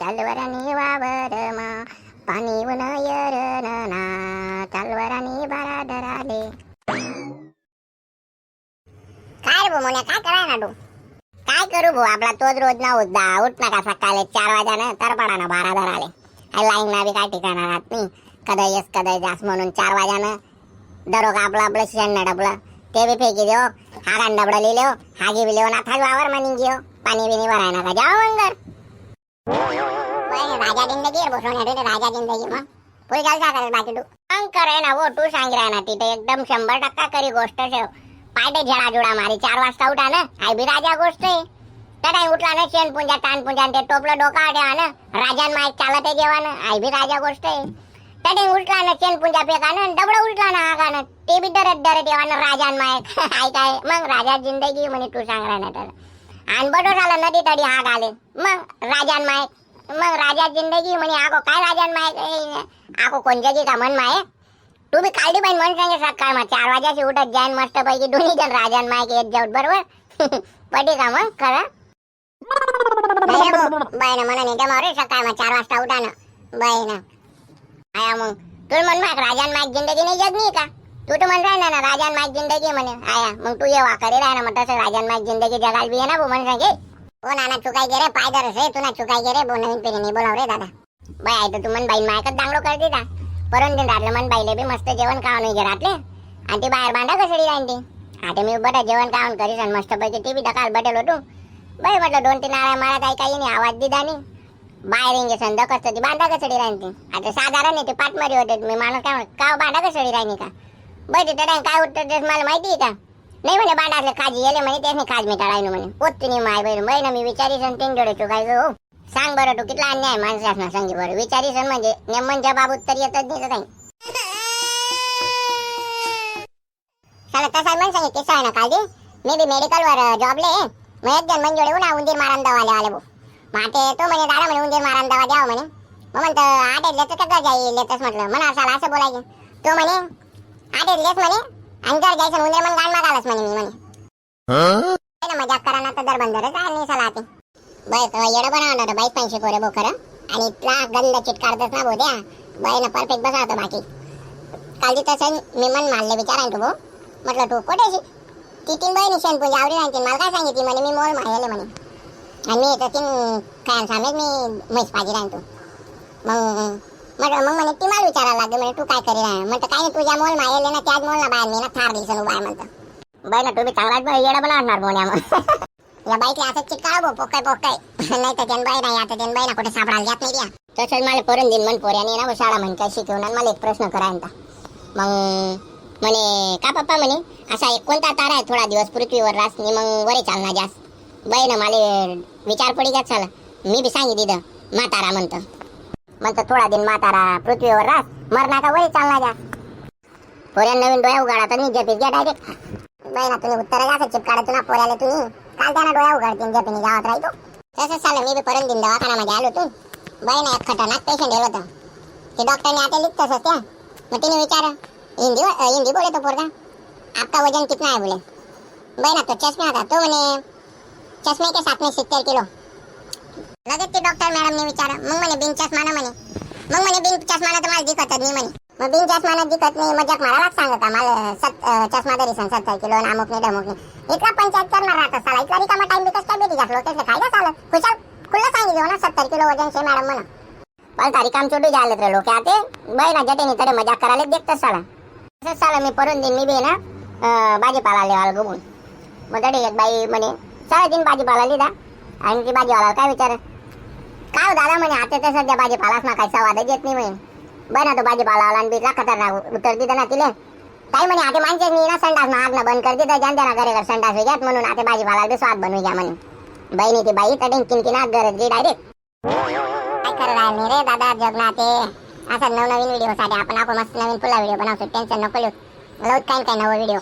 तलवरानी वावरमा पाणी वन ना तलवरानी बारा डराले काय रे मोन्या काय कराय ना तू? काय करू भाऊ आपला तोच रोज ना उद्दा उठ ना का सकाळी चार वाजानं तर पडा ना बारा धराले लाईन ना बी काय ठिकाणा राहत नाही. कदा येस कदय जास म्हणून चार वाजानं. दरोग आपलं आपलं शेण डबलं ते बी फेकी देऊ हा गाण डबडं लिहिले हो हा घे लिहो ना थाज वावर मानिंग घेऊ पाणी बिनी भरायला का जाओ अंदर राजा जिंदगी बसून येतो राजा जिंदगी मग. पुढे चाल का करेल बाकी तू? मग करे ना वो तू सांग राय ना तिथे एकदम शंभर टक्का करी गोष्ट ठेव. पायटे झेडा जुडा मारी चार वाजता उठा ना. आई बी राजा गोष्ट आहे. तर उठला ना शेण पुंजा तान पुंजा ते टोपलं डोका आड्या ना. राजान माईक चालत आहे जेवण आई बी राजा गोष्ट आहे. तडे उठला ना चेन पुंजा पेकानं डबड उठला ना आगानं ते बी डरत डरत येवानं राजान मायक हाय काय मग राजा जिंदगी म्हणे तू सांग ना त्याला. आणि बडो झाला नदी तडी आग आले. मग राजान माय मग राजा जिंदगी म्हणे आगो काय राजान मायक आगो कोण का मन माय? तुम्ही काळजी काढली बाई मन सांगे सकाळ मग चार वाजाशी उठत जाईन मस्त पैकी दोन्ही जण राजान मायक येत जाऊत बरोबर? पटी का मग खरं? बहिण ना म्हणा नाही मारे सकाळ मग चार वाजता उठा ना. बाई ना आया मग. तुम्ही म्हण माग राजान माय जिंदगी नाही जगणी का? तू तर म्हण ना ना राजान माईक जिंदगी म्हणे. आया मग तू ये वाकडे राह ना मग राजान माईक जिंदगी जगाल बी ना भाऊ म्हण सांगे हो नाना चुकाय गे रे पायदर रे तू ना चुकाई गे रे बो नवीन पिढीने बोलाव रे दादा. बाय आहे तर तू मन बाई मायकच दांगडो कर दिला परत दिन रातलं मन बाईले बी मस्त जेवण खावून नाही घरातले. आणि ती बाहेर बांधा कसडी राहीन ती आता मी बरं जेवण खावून करीस आणि मस्त पैकी टी व्ही दकाल बटेल होतो बाई म्हटलं दोन तीन आळ्या माळ्यात ऐकाई नाही आवाज दिदा नाही. बाहेर येंगे इंजेक्शन दकस्त ती बांधा कसडी राहीन ती. आता साधारण आहे ती पाटमारी होते. मी माणूस काय का बांधा कसडी राहिनी का? बरं ते काय उत्तर देस मला माहिती आहे का? नाही म्हणे बांधातले काजी येले म्हणे त्याने काज मी टाळायनो म्हणे. पोत्ती नाही माय बहीण बहीण मी विचारीस आणि तीन जोडे तू काय गो सांग बरं तू कितला अन्याय माणसास ना सांगे बरं. विचारीस म्हणजे नेमनच्या बाबूत तर येतच नाही काही. साला तसा म्हण सांगे किस्सा आहे ना काल मी बी मेडिकल वर जॉबले मग एक म्हणजे ना उंदीर मारण दवाले आले भाऊ मग तो म्हणे दादा म्हणे उंदीर मारण दवा द्यावा म्हणे. मग म्हणतं आठ लेतच का घर जाई येतच म्हटलं. म्हणा साला असं बोलायचं. तो म्हणे आठ येतलेच म्हणे. आणि घर जायचं उंदीर मग गाण मागालच म्हणे मी म्हणे. ना मजाक करा ना तर दरबंदरच आहे. नाही साला ते बाई बनवणार बाईक पैसे पोरे बो खरं आणि इतला गंध चिटकारतच ना भाऊ द्या बाई ना परफेक्ट बसा होता बाकी. काल ती तसं मी मन मारले विचारायला तू भाऊ म्हटलं तू कुठे ती तीन बहिणी शेण पूजा आवडी राहते मला काय सांगितली म्हणे मी मोल मारले म्हणे. आणि मी तर तीन काय सांगत मी म्हैस पाजी राहतो. मग मग मग म्हणे ती मला विचारायला लागली. म्हणे तू काय करी राह म्हणतो काय नाही तुझ्या मोल मायले ना त्याच मोलला बाहेर मी ना थार दिसन उभा आहे म्हणतं. बाई ना तुम्ही चांगलाच बाई येडा बनवणार बोन्या मग. या बाईक असं चिटकाळ बो पोकाय पोकाय नाही तर त्यान बाई नाही आता त्यान बाई ना कुठे सापडायला जात नाही द्या तसंच मला पोरण दिन म्हण पोऱ्याने ना शाळा म्हण काय शिकवून आणि मला एक प्रश्न करायचा मग म्हणे का पप्पा म्हणे असा एक कोणता तारा आहे थोडा दिवस पृथ्वीवर रास नि मग वरे चालना जास्त. बाई ना मला विचार पडी का चाला मी बी सांगितलं मा तारा म्हणतं. म्हणतो थोडा दिन म्हातारा पृथ्वीवर रास मरणा का वरे चालला जा. पोऱ्या नवीन डोळ्या उघडा तर मी जपीस घ्या डायरेक्ट बाई ना तुम्ही उत्तर जायचं चिपकाडा तुला पोऱ्याला तुम्ही. काल त्यांना डोळ्या उघडतील जपीने गावात राहतो तसंच चालेल मी बी परत दिन दवाखान्यामध्ये आलो तू बाई ना एक खतरनाक पेशंट येत होता. ते डॉक्टरने आता लिखत तसंच त्या मग तिने विचार हिंदी हिंदी बोले तो पोरगा? आपका वजन कितना है? बोले. बाई ना तो चष्मे होता. तो म्हणे चष्मे के साथ में सित्तर किलो. लगेच ते डॉक्टर मॅडम ने विचार मग म्हणे बिन चष्मा ना म्हणे. मग म्हणे बिन चष्मा तर मला दिखत नाही म्हणे. मग बिन चष्मा दिखत नाही मजाक मारायलाच सांगत मला सत चष्मा तरी सांग सत्तर किलो आणि अमुक नाही डमुक नाही. इतका पंचायत करणार राहत साला इतका रिकामा टाइम बिकस काय भेटी घातलो त्याचं खायला चालत खुशाल खुल्ला सांगितलं ना सत्तर किलो वजन शे मॅडम म्हणा. पण तारी काम चोटू झाले तर लोक. आते बाई ना जटेनी तरी मजाक करायला देखतच साला. तसंच साला मी परून दिन मी बी ना भाजीपाला लेवाल गमून मग तडे एक बाई म्हणे साडेतीन भाजीपाला लिदा आणि ती भाजीवाला काय विचार काय दादा म्हणे आता तर सध्या भाजीपालाच ना काही सवादच येत नाही म्हणे. बरं तो भाजीपाला आला आणि बिजला खतरनाक उत्तर दिलं ना तिले. काही म्हणे आता माणसे मी ना संडास ना आग बंद करते तर ज्यांच्या ना घरे घर संडास घ्यात म्हणून आता भाजीपाला बी स्वाद बनवू घ्या म्हणे. बहिणी ती बाई तडेन किनकिन आग गरज गी डायरेक्ट काय करत आहे मी रे दादा जगना ते असा नवनवीन व्हिडिओ साठी आपण आपण मस्त नवीन पुन्हा व्हिडिओ बनवतो टेन्शन नको लिहू. लवत काय काय नवा व्हिडिओ